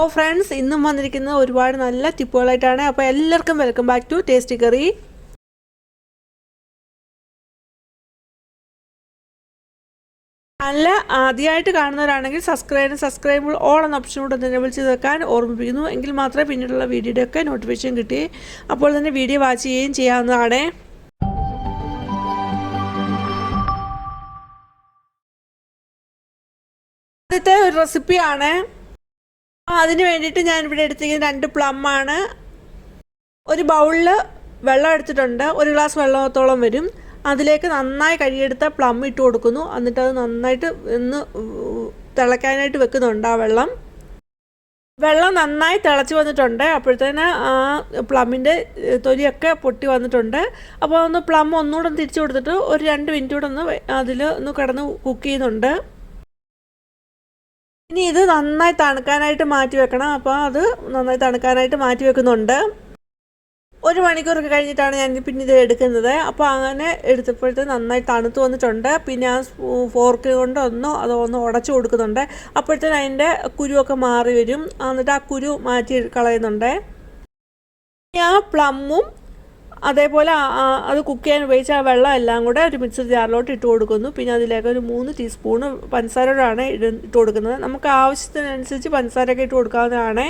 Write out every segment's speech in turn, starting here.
ഓ friends ഇന്നും വന്നിരിക്കുന്നത് ഒരുപാട് നല്ല ടിപ്പുകളായിട്ടാണ്. അപ്പോൾ എല്ലാവർക്കും welcome back to tasty curry നല്ല ആദ്യമായിട്ട് കാണുന്നവരാണെങ്കിൽ സബ്സ്ക്രൈബ് സബ്സ്ക്രൈബ് ഓൾ എന്ന ഓപ്ഷൻ കൂടെ എനേബിൾ ചെയ്ത് വെക്കാൻ ഓർമ്മിപ്പിക്കുന്നു. എങ്കിൽ മാത്രമേ പിന്നീടുള്ള വീഡിയോയുടെ ഒക്കെ നോട്ടിഫിക്കേഷൻ കിട്ടി. അപ്പോൾ തന്നെ വീഡിയോ വാച്ച് ചെയ്യുകയും ചെയ്യാവുന്നതാണ്. ആദ്യത്തെ ഒരു റെസിപ്പിയാണ് അതിന് വേണ്ടിയിട്ട് ഞാൻ ഇവിടെ എടുത്തിരിക്കുന്ന രണ്ട് പ്ലം ആണ് ഒരു ബൗളിൽ വെള്ളം എടുത്തിട്ടുണ്ട്. ഒരു ഗ്ലാസ് വെള്ളത്തോളം വരും. അതിലേക്ക് നന്നായി കഴുകിയെടുത്ത പ്ലം ഇട്ട് കൊടുക്കുന്നു. എന്നിട്ട് അത് നന്നായിട്ട് ഒന്ന് തിളയ്ക്കാനായിട്ട് വെക്കുന്നുണ്ട് ആ വെള്ളം. വെള്ളം നന്നായി തിളച്ച് വന്നിട്ടുണ്ട്. അപ്പോഴത്തേന് ആ പ്ലമ്മിന്റെ തൊലിയൊക്കെ പൊട്ടി വന്നിട്ടുണ്ട്. അപ്പോൾ ഒന്ന് പ്ലം ഒന്നുകൂടെ തിരിച്ചു കൊടുത്തിട്ട് ഒരു രണ്ട് മിനിറ്റ് കൂടെ ഒന്ന് അതിൽ ഒന്ന് കിടന്ന് കുക്ക് ചെയ്യുന്നുണ്ട്. ഇനി ഇത് നന്നായി തണുക്കാനായിട്ട് മാറ്റി വെക്കണം. അപ്പോൾ അത് നന്നായി തണുക്കാനായിട്ട് മാറ്റി വെക്കുന്നുണ്ട്. ഒരു മണിക്കൂറൊക്കെ കഴിഞ്ഞിട്ടാണ് ഞാൻ പിന്നെ ഇത് എടുക്കുന്നത്. അപ്പോൾ അങ്ങനെ എടുത്തപ്പോഴത്തെ നന്നായി തണുത്ത് വന്നിട്ടുണ്ട്. പിന്നെ ആ ഫോർക്ക് കൊണ്ട് ഒന്ന് അതോ ഒന്ന് ഉടച്ചു കൊടുക്കുന്നുണ്ട്. അപ്പോഴത്തേന് അതിന്റെ കുരുവൊക്കെ മാറി വരും. എന്നിട്ട് ആ കുരു മാറ്റി കളയുന്നുണ്ട്. ആ പ്ലമ്മും അതേപോലെ അത് കുക്ക് ചെയ്യാൻ ഉപയോഗിച്ച ആ വെള്ളം എല്ലാം കൂടെ ഒരു മിക്സർ ജാറിലോട്ട് ഇട്ട് കൊടുക്കുന്നു. പിന്നെ അതിലേക്ക് ഒരു മൂന്ന് ടീസ്പൂണ് പഞ്ചസാരയോടാണ് ഇട്ട് കൊടുക്കുന്നത്. നമുക്ക് ആവശ്യത്തിനനുസരിച്ച് പഞ്ചസാരയൊക്കെ ഇട്ട് കൊടുക്കാവുന്നതാണ്.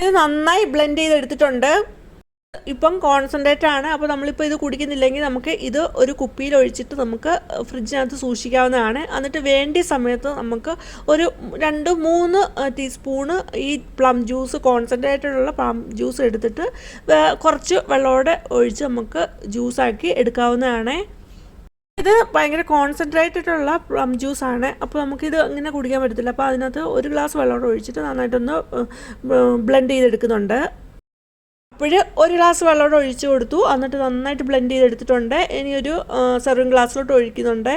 ഇത് നന്നായി ബ്ലെൻഡ് ചെയ്തെടുത്തിട്ടുണ്ട്. ഇപ്പം കോൺസെൻട്രേറ്റ് ആണ്. അപ്പോൾ നമ്മളിപ്പോൾ ഇത് കുടിക്കുന്നില്ലെങ്കിൽ നമുക്ക് ഇത് ഒരു കുപ്പിയിൽ ഒഴിച്ചിട്ട് നമുക്ക് ഫ്രിഡ്ജിനകത്ത് സൂക്ഷിക്കാവുന്നതാണ്. എന്നിട്ട് വേണ്ടിയ സമയത്ത് നമുക്ക് ഒരു രണ്ട് മൂന്ന് ടീസ്പൂണ് ഈ പ്ലം ജ്യൂസ് കോൺസെൻട്രേറ്റഡുള്ള പ്ലം ജ്യൂസ് എടുത്തിട്ട് കുറച്ച് വെള്ളമോടെ ഒഴിച്ച് നമുക്ക് ജ്യൂസാക്കി എടുക്കാവുന്നതാണ്. ഇത് ഭയങ്കര കോൺസെൻട്രേറ്റഡ് ഉള്ള പ്ലം ജ്യൂസ് ആണ്. അപ്പോൾ നമുക്കിത് ഇങ്ങനെ കുടിക്കാൻ പറ്റത്തില്ല. അപ്പോൾ അതിനകത്ത് ഒരു ഗ്ലാസ് വെള്ളം ഒഴിച്ചിട്ട് നന്നായിട്ടൊന്ന് ബ്ലെൻഡ് ചെയ്തെടുക്കുന്നുണ്ട്. അപ്പോൾ ഒരു ഗ്ലാസ് വെള്ളമോട് ഒഴിച്ചു കൊടുത്തു. എന്നിട്ട് നന്നായിട്ട് ബ്ലെൻഡ് ചെയ്തെടുത്തിട്ടുണ്ട്. ഇനി ഒരു സെർവിങ് ഗ്ലാസ്സിലോട്ട് ഒഴിക്കുന്നുണ്ട്.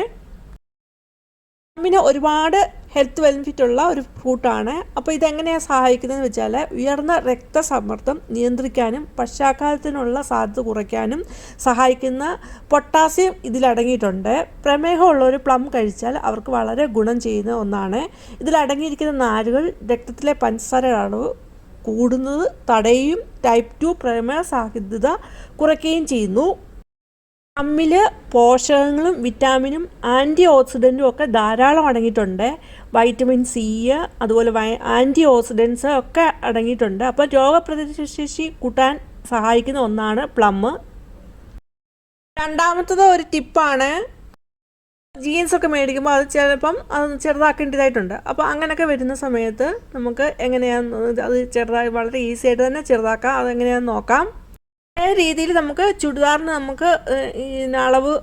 പിന്നെ ഒരുപാട് ഹെൽത്ത് ബെനിഫിറ്റ് ഉള്ള ഒരു ഫ്രൂട്ടാണ് അപ്പോൾ ഇതെങ്ങനെയാണ് സഹായിക്കുന്നതെന്ന് വെച്ചാൽ ഉയർന്ന രക്തസമ്മർദ്ദം നിയന്ത്രിക്കാനും പശ്ചാത്തലത്തിനുള്ള സാധ്യത കുറയ്ക്കാനും സഹായിക്കുന്ന പൊട്ടാസ്യം ഇതിലടങ്ങിയിട്ടുണ്ട് ഒരു പ്ലം കഴിച്ചാൽ അവർക്ക് വളരെ ഗുണം ചെയ്യുന്ന ഒന്നാണ്. ഇതിലടങ്ങിയിരിക്കുന്ന നാരുകൾ രക്തത്തിലെ പഞ്ചസാര അളവ് കൂടുന്നത് തടയുകയും ടൈപ്പ് ടു പ്രമേഹ സാധ്യത കുറയ്ക്കുകയും ചെയ്യുന്നു. അമ്മിൽ പോഷകങ്ങളും വിറ്റാമിനും ആന്റി ഓക്സിഡന്റും ഒക്കെ ധാരാളം അടങ്ങിയിട്ടുണ്ട്. വൈറ്റമിൻ സി അതുപോലെ ആന്റി ഓക്സിഡൻസ് ഒക്കെ അടങ്ങിയിട്ടുണ്ട്. അപ്പോൾ രോഗപ്രതിരോധശേഷി കൂട്ടാൻ സഹായിക്കുന്ന ഒന്നാണ് പ്ലം രണ്ടാമത്തത് ഒരു ടിപ്പാണ് ജീൻസ് ഒക്കെ മേടിക്കുമ്പോൾ അത് ചിലപ്പം അത് ചെറുതാക്കേണ്ടതായിട്ടുണ്ട്. അപ്പോൾ അങ്ങനെയൊക്കെ വരുന്ന സമയത്ത് നമുക്ക് എങ്ങനെയാണ് അത് ചെറുതായി വളരെ ഈസി ആയിട്ട് തന്നെ ചെറുതാക്കാം. അതെങ്ങനെയാണെന്ന് നോക്കാം. അതേ രീതിയിൽ നമുക്ക് ചുരിദാറിന് നമുക്ക് അളവ്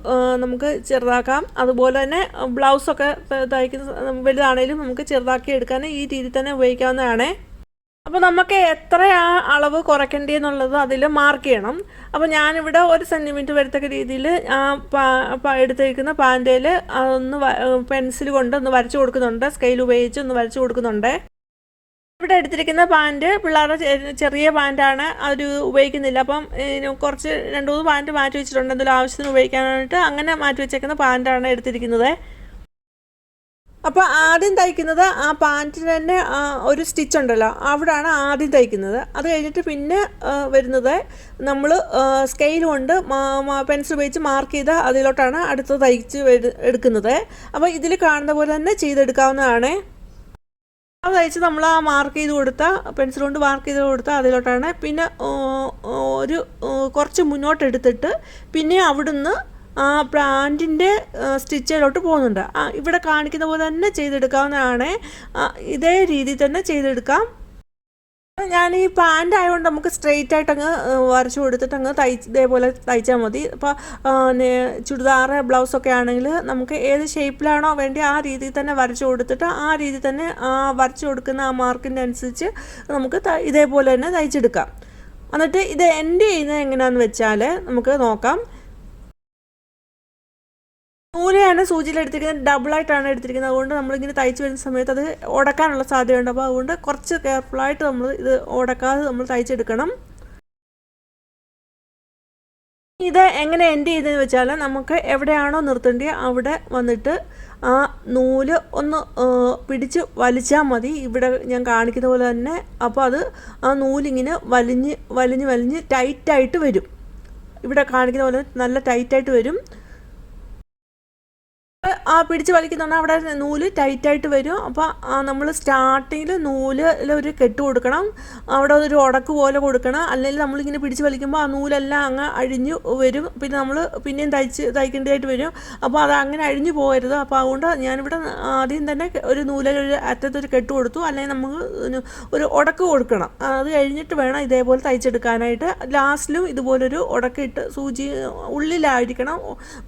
നമുക്ക് ചെറുതാക്കാം. അതുപോലെ തന്നെ ബ്ലൗസൊക്കെ തയ്ക്കുന്ന വലുതാണേലും നമുക്ക് ചെറുതാക്കി എടുക്കാൻ ഈ രീതിയിൽ തന്നെ ഉപയോഗിക്കാവുന്നതാണ്. അപ്പോൾ നമുക്ക് എത്ര ആ അളവ് കുറയ്ക്കേണ്ടി എന്നുള്ളത് അതിൽ മാർക്ക് ചെയ്യണം. അപ്പോൾ ഞാനിവിടെ ഒരു സെന്റിമീറ്റർ വരത്തക്ക രീതിയിൽ ആ എടുത്തിരിക്കുന്ന പാന്റയിൽ ഒന്ന് പെൻസിൽ കൊണ്ട് ഒന്ന് വരച്ചു കൊടുക്കുന്നുണ്ട്. സ്കെയിൽ ഉപയോഗിച്ച് ഒന്ന് വരച്ചു കൊടുക്കുന്നുണ്ട്. ഇവിടെ എടുത്തിരിക്കുന്ന പാന്റ് പിള്ളേരുടെ ചെറിയ പാന്റാണ്. അവർ ഉപയോഗിക്കുന്നില്ല. അപ്പം കുറച്ച് രണ്ട് മൂന്ന് പാന്റ് മാറ്റി വെച്ചിട്ടുണ്ട്. എന്തെങ്കിലും ആവശ്യത്തിന് ഉപയോഗിക്കാനായിട്ട് അങ്ങനെ മാറ്റി വെച്ചേക്കുന്ന പാന്റാണ് എടുത്തിരിക്കുന്നത്. അപ്പോൾ ആദ്യം തയ്ക്കുന്നത് ആ പാന്റിന് തന്നെ ഒരു സ്റ്റിച്ച് ഉണ്ടല്ലോ. അവിടാണ് ആദ്യം തയ്ക്കുന്നത്. അത് കഴിഞ്ഞിട്ട് പിന്നെ വരുന്നത് നമ്മൾ സ്കെയിൽ കൊണ്ട് പെൻസിൽ ഉപയോഗിച്ച് മാർക്ക് ചെയ്ത് അതിലോട്ടാണ് അടുത്ത് തയ്ച്ച് എടുക്കുന്നത്. അപ്പോൾ ഇതിൽ കാണുന്ന പോലെ തന്നെ ചെയ്തെടുക്കാവുന്നതാണ്. അത് തയ്ച്ച് നമ്മൾ ആ മാർക്ക് ചെയ്ത് കൊടുത്ത പെൻസിൽ കൊണ്ട് മാർക്ക് ചെയ്ത് കൊടുത്ത അതിലോട്ടാണ് പിന്നെ ഒരു കുറച്ച് മുന്നോട്ട് എടുത്തിട്ട് പിന്നെ അവിടുന്ന് ആ പ്ലാന്റിന്റെ സ്റ്റിച്ചിലോട്ട് പോകുന്നുണ്ട്. ഇവിടെ കാണിക്കുന്ന പോലെ തന്നെ ചെയ്തെടുക്കാവുന്നതാണ്. ഇതേ രീതിയിൽ തന്നെ ചെയ്തെടുക്കാം. ഞാൻ ഈ പാന്റ് ആയതുകൊണ്ട് നമുക്ക് സ്ട്രെയിറ്റ് ആയിട്ട് അങ്ങ് വരച്ചു കൊടുത്തിട്ട് അങ്ങ് തയ്ച്ച് ഇതേപോലെ തയ്ച്ചാൽ മതി. അപ്പോൾ ചുരിദാർ ബ്ലൗസൊക്കെ ആണെങ്കിൽ നമുക്ക് ഏത് ഷേപ്പിലാണോ വേണ്ടി ആ രീതിയിൽ തന്നെ വരച്ചു കൊടുത്തിട്ട് ആ രീതിയിൽ തന്നെ ആ വരച്ചു കൊടുക്കുന്ന ആ മാർക്കിന്റെ അനുസരിച്ച് നമുക്ക് ഇതേപോലെ തന്നെ തയ്ച്ചെടുക്കാം. എന്നിട്ട് ഇത് എൻഡ് ചെയ്യുന്നത് എങ്ങനെയാണെന്ന് വെച്ചാൽ നമുക്ക് നോക്കാം. നൂലെയാണ് സൂചിയിൽ എടുത്തിരിക്കുന്നത് ഡബിളായിട്ടാണ് എടുത്തിരിക്കുന്നത്. അതുകൊണ്ട് നമ്മളിങ്ങനെ തയ്ച്ച് വരുന്ന സമയത്ത് അത് ഉടക്കാനുള്ള സാധ്യതയുണ്ട്. അപ്പോൾ അതുകൊണ്ട് കുറച്ച് കെയർഫുള്ളായിട്ട് നമ്മൾ ഇത് ഉടക്കാതെ നമ്മൾ തയ്ച്ചെടുക്കണം. ഇത് എങ്ങനെ എൻഡ് ചെയ്തെന്ന് വെച്ചാൽ നമുക്ക് എവിടെയാണോ നിർത്തേണ്ടത് അവിടെ വന്നിട്ട് ആ നൂൽ ഒന്ന് പിടിച്ച് വലിച്ചാൽ മതി. ഇവിടെ ഞാൻ കാണിക്കുന്ന പോലെ തന്നെ അപ്പോൾ അത് ആ നൂലിങ്ങനെ വലിഞ്ഞ് വലിഞ്ഞ് വലിഞ്ഞ് ടൈറ്റായിട്ട് വരും. ഇവിടെ കാണിക്കുന്ന പോലെ നല്ല ടൈറ്റായിട്ട് വരും. ആ പിടിച്ച് വലിക്കുന്നുണ്ട് അവിടെ നൂൽ ടൈറ്റായിട്ട് വരും. അപ്പോൾ നമ്മൾ സ്റ്റാർട്ടിങ്ങിൽ നൂലിൽ ഒരു കെട്ട് കൊടുക്കണം. അവിടെ ഒരു ഉടക്ക് പോലെ കൊടുക്കണം. അല്ലെങ്കിൽ നമ്മളിങ്ങനെ പിടിച്ച് വലിക്കുമ്പോൾ ആ നൂലെല്ലാം അങ്ങ് അഴിഞ്ഞു വരും. പിന്നെ നമ്മൾ പിന്നെയും തയ്ച്ച് തയ്ക്കേണ്ടതായിട്ട് വരും. അപ്പോൾ അത് അങ്ങനെ അഴിഞ്ഞു പോകരുത്. അപ്പോൾ അതുകൊണ്ട് ഞാനിവിടെ ആദ്യം തന്നെ ഒരു നൂലിൽ ഒരു അറ്റത്തൊരു കെട്ട് കൊടുത്തു. അല്ലെങ്കിൽ നമുക്ക് ഒരു ഉടക്ക് കൊടുക്കണം. അത് കഴിഞ്ഞിട്ട് വേണം ഇതേപോലെ തയ്ച്ചെടുക്കാനായിട്ട്. ലാസ്റ്റിലും ഇതുപോലൊരു ഉടക്കിട്ട് സൂചി ഉള്ളിലായിരിക്കണം.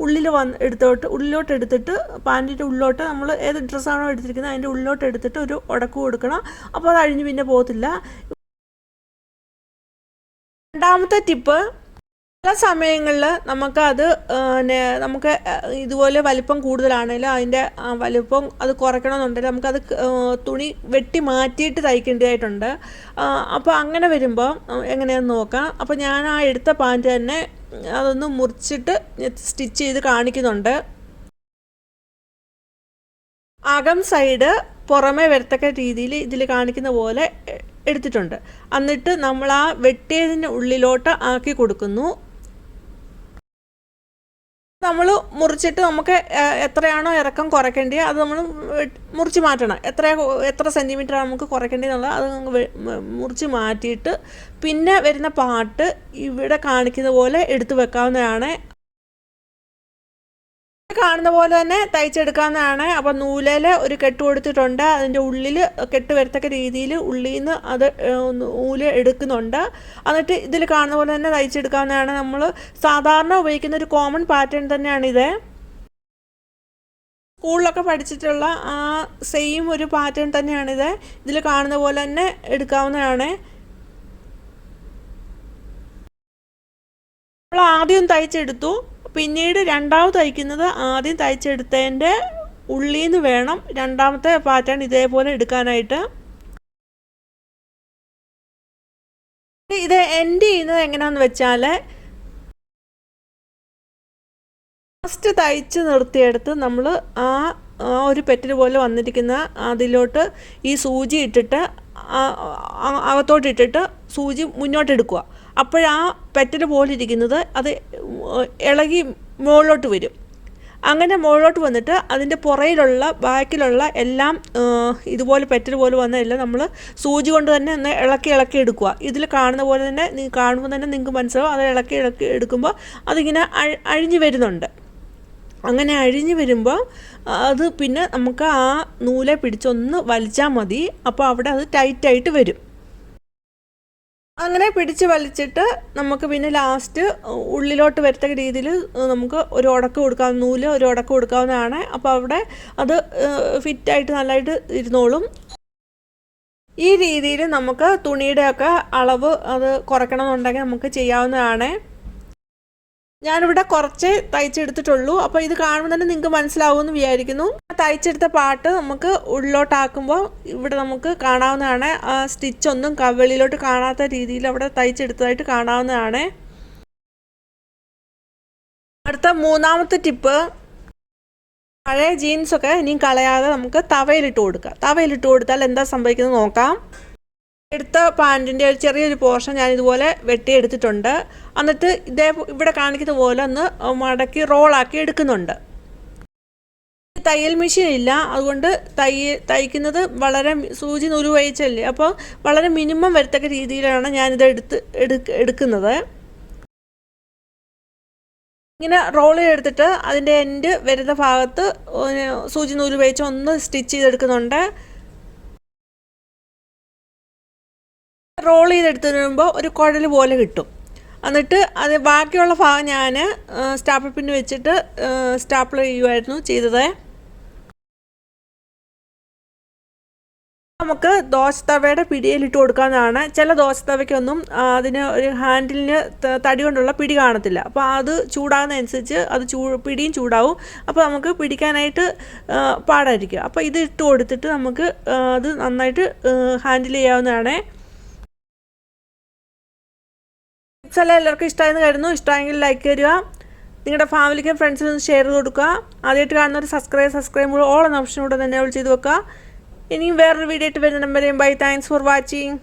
ഉള്ളിൽ വന്ന് എടുത്തോട്ട് ഉള്ളിലോട്ട് എടുത്തിട്ട് പാന്റിന്റെ ഉള്ളിലോട്ട് നമ്മൾ ഏത് ഡ്രസ്സാണോ എടുത്തിരിക്കുന്നത് അതിന്റെ ഉള്ളിലോട്ട് എടുത്തിട്ട് ഒരു ഉടക്ക് കൊടുക്കണം. അപ്പോൾ അത് അഴിഞ്ഞ് പിന്നെ പോകത്തില്ല. രണ്ടാമത്തെ ടിപ്പ് പല സമയങ്ങളിൽ നമുക്ക് അത് നമുക്ക് ഇതുപോലെ വലിപ്പം കൂടുതലാണെങ്കിലും അതിന്റെ വലിപ്പം അത് കുറയ്ക്കണമെന്നുണ്ടെങ്കിൽ നമുക്കത് തുണി വെട്ടി മാറ്റിയിട്ട് തയ്ക്കേണ്ടതായിട്ടുണ്ട്. അപ്പോൾ അങ്ങനെ വരുമ്പോൾ എങ്ങനെയാണെന്ന് നോക്കാം. അപ്പോൾ ഞാൻ ആ എടുത്ത പാന്റ് തന്നെ അതൊന്ന് മുറിച്ചിട്ട് സ്റ്റിച്ച് ചെയ്ത് കാണിക്കുന്നുണ്ട്. അകം സൈഡ് പുറമേ വരത്തക്ക രീതിയിൽ ഇതിൽ കാണിക്കുന്ന പോലെ എടുത്തിട്ടുണ്ട്. എന്നിട്ട് നമ്മൾ ആ വെട്ടിയതിന്റെ ഉള്ളിലോട്ട് ആക്കി കൊടുക്കുന്നു. നമ്മൾ മുറിച്ചിട്ട് നമുക്ക് എത്രയാണോ ഇറക്കം കുറയ്ക്കേണ്ടത് അത് നമ്മൾ മുറിച്ച് മാറ്റണം. എത്ര എത്ര സെന്റിമീറ്റർ നമുക്ക് കുറയ്ക്കേണ്ടതെന്നുള്ളത് അത് മുറിച്ച് മാറ്റിയിട്ട് പിന്നെ വരുന്ന പാട്ട് ഇവിടെ കാണിക്കുന്ന പോലെ എടുത്തു വെക്കാവുന്നതാണ്. കാണുന്ന പോലെ തന്നെ തയ്ച്ചെടുക്കാവുന്നതാണ്. അപ്പം നൂലിൽ ഒരു കെട്ട് കൊടുത്തിട്ടുണ്ട്. അതിന്റെ ഉള്ളിൽ കെട്ട് വരത്തക്ക രീതിയിൽ ഉള്ളിൽ നിന്ന് അത് നൂൽ എടുക്കുന്നുണ്ട്. എന്നിട്ട് ഇതിൽ കാണുന്ന പോലെ തന്നെ തയ്ച്ചെടുക്കാവുന്നതാണ് നമ്മൾ സാധാരണ ഉപയോഗിക്കുന്ന ഒരു കോമൺ പാറ്റേൺ തന്നെയാണ് ഇത്. സ്കൂളിലൊക്കെ പഠിച്ചിട്ടുള്ള ആ സെയിം ഒരു പാറ്റേൺ തന്നെയാണിത് ഇതിൽ കാണുന്ന പോലെ തന്നെ എടുക്കാവുന്നതാണ്. നമ്മൾ ആദ്യം തയ്ച്ചെടുത്തു. പിന്നീട് രണ്ടാമത് തയ്ക്കുന്നത് ആദ്യം തയ്ച്ചെടുത്തതിന്റെ ഉള്ളിൽ നിന്ന് വേണം രണ്ടാമത്തെ പാറ്റേൺ ഇതേപോലെ എടുക്കാനായിട്ട്. ഇത് എൻഡ് ചെയ്യുന്നത് എങ്ങനെയാണെന്ന് വെച്ചാൽ ഫസ്റ്റ് തയ്ച്ച് നിർത്തിയെടുത്ത് നമ്മൾ ആ ഒരു പെറ്റിൽ പോലെ വന്നിരിക്കുന്ന അതിലോട്ട് ഈ സൂചി ഇട്ടിട്ട് അകത്തോട്ട് ഇട്ടിട്ട് സൂചി മുന്നോട്ടെടുക്കുക. അപ്പോഴാ പെറ്റൽ പോലെ ഇരിക്കുന്നത് അത് ഇളകി മുകളിലോട്ട് വരും. അങ്ങനെ മുകളിലോട്ട് വന്നിട്ട് അതിന്റെ പുറയിലുള്ള ബാക്കിലുള്ള എല്ലാം ഇതുപോലെ പെറ്റൽ പോലെ വന്ന എല്ലാം നമ്മൾ സൂചി കൊണ്ട് തന്നെ ഒന്ന് ഇളക്കി ഇളക്കി എടുക്കുക. ഇതിൽ കാണുന്ന പോലെ തന്നെ കാണുമ്പോൾ തന്നെ നിങ്ങൾക്ക് മനസ്സിലാവും. അത് ഇളക്കി ഇളക്കി എടുക്കുമ്പോൾ അതിങ്ങനെ അഴിഞ്ഞു വരുന്നുണ്ട്. അങ്ങനെ അഴിഞ്ഞു വരുമ്പോൾ അത് പിന്നെ നമുക്ക് ആ നൂലെ പിടിച്ചൊന്ന് വലിച്ചാൽ മതി. അപ്പോൾ അവിടെ അത് ടൈറ്റായിട്ട് വരും. അങ്ങനെ പിടിച്ച് വലിച്ചിട്ട് നമുക്ക് പിന്നെ ലാസ്റ്റ് ഉള്ളിലോട്ട് വരത്തക്ക രീതിയിൽ നമുക്ക് ഒരു ഉടക്ക് കൊടുക്കാവുന്ന നൂൽ ഒരു ഉടക്ക് കൊടുക്കാവുന്നതാണ്. അപ്പോൾ അവിടെ അത് ഫിറ്റായിട്ട് നല്ലതായിട്ട് ഇരുന്നോളും. ഈ രീതിയിൽ നമുക്ക് തുണിയുടെയൊക്കെ അളവ് അത് കുറയ്ക്കണമെന്നുണ്ടെങ്കിൽ നമുക്ക് ചെയ്യാവുന്നതാണ്. ഞാനിവിടെ കുറച്ച് തയ്ച്ചെടുത്തിട്ടുള്ളൂ. അപ്പോൾ ഇത് കാണുമ്പോൾ തന്നെ നിങ്ങൾക്ക് മനസ്സിലാവും എന്ന് വിചാരിക്കുന്നു തയ്ച്ചെടുത്ത പാട്ട് നമുക്ക് ഉള്ളിലോട്ടാക്കുമ്പോൾ ഇവിടെ നമുക്ക് കാണാവുന്നതാണ്. സ്റ്റിച്ച് ഒന്നും കവളിലോട്ട് കാണാത്ത രീതിയിൽ അവിടെ തയ്ച്ചെടുത്തതായിട്ട് കാണാവുന്നതാണ്. അടുത്ത മൂന്നാമത്തെ ടിപ്പ്. പഴയ ജീൻസൊക്കെ ഇനിയും കളയാതെ നമുക്ക് തവയിലിട്ട് കൊടുക്കാം. തവയിലിട്ട് കൊടുത്താൽ എന്താ സംഭവിക്കുന്നത് നോക്കാം. എടുത്ത പാന്റിന്റെ ഒരു ചെറിയൊരു പോർഷൻ ഞാൻ ഇതുപോലെ വെട്ടിയെടുത്തിട്ടുണ്ട്. എന്നിട്ട് ഇതേ ഇവിടെ കാണിക്കുന്ന പോലെ ഒന്ന് മടക്കി റോളാക്കി എടുക്കുന്നുണ്ട്. തയ്യൽ മെഷീൻ ഇല്ല അതുകൊണ്ട് തയ്യ തയ്ക്കുന്നത് വളരെ സൂചി നൂൽ വഹിച്ചല്ലേ അപ്പോൾ വളരെ മിനിമം വരത്തക്ക രീതിയിലാണ് ഞാനിത് എടുത്ത് എടുക്കുന്നത്. ഇങ്ങനെ റോൾ ചെയ്തെടുത്തിട്ട് അതിന്റെ എൻഡ് വരുന്ന ഭാഗത്ത് സൂചി നൂൽ വഹിച്ച് ഒന്ന് സ്റ്റിച്ച് ചെയ്തെടുക്കുന്നുണ്ട്. റോൾ ചെയ്തെടുത്ത് വരുമ്പോൾ ഒരു കുഴൽ പോലെ കിട്ടും. എന്നിട്ട് അത് ബാക്കിയുള്ള ഭാഗം ഞാൻ സ്റ്റാപ്പിൾ പിന്ന് വെച്ചിട്ട് സ്റ്റാപ്പിൾ ചെയ്യുമായിരുന്നു ചെയ്തത്. നമുക്ക് ദോശത്തവയുടെ പിടിയിലിട്ട് കൊടുക്കാവുന്നതാണ്. ചില ദോശത്തവയ്ക്കൊന്നും അതിന് ഒരു ഹാൻഡിലിന് തടി കൊണ്ടുള്ള പിടി കാണത്തില്ല. അപ്പോൾ അത് ചൂടാകുന്നതനുസരിച്ച് അത് ചൂ പിടിയും ചൂടാവും. അപ്പോൾ നമുക്ക് പിടിക്കാനായിട്ട് പാടായിരിക്കും. അപ്പോൾ ഇത് ഇട്ട് കൊടുത്തിട്ട് നമുക്ക് അത് നന്നായിട്ട് ഹാൻഡിൽ ചെയ്യാവുന്നതാണ്. ടിപ്സ് എല്ലാം എല്ലാവർക്കും ഇഷ്ടമായെന്ന് കരുതുന്നു. ഇഷ്ടമായെങ്കിൽ ലൈക്ക് തരിക. നിങ്ങളുടെ ഫാമിലിക്കും ഫ്രണ്ട്സിനും ഒന്ന് ഷെയർ ചെയ്ത് കൊടുക്കുക. ആദ്യമായിട്ട് കാണുന്നവർ സബ്സ്ക്രൈബ് സബ്സ്ക്രൈബ് ഓൾ എന്ന ഓപ്ഷൻ കൂടെ തന്നെ അവൾ ചെയ്ത് വെക്കുക. ഇനിയും വേറൊരു വീഡിയോ ആയിട്ട് വരുന്ന നമ്പരെയും ബൈ താങ്ക്സ് ഫോർ വാച്ചിങ്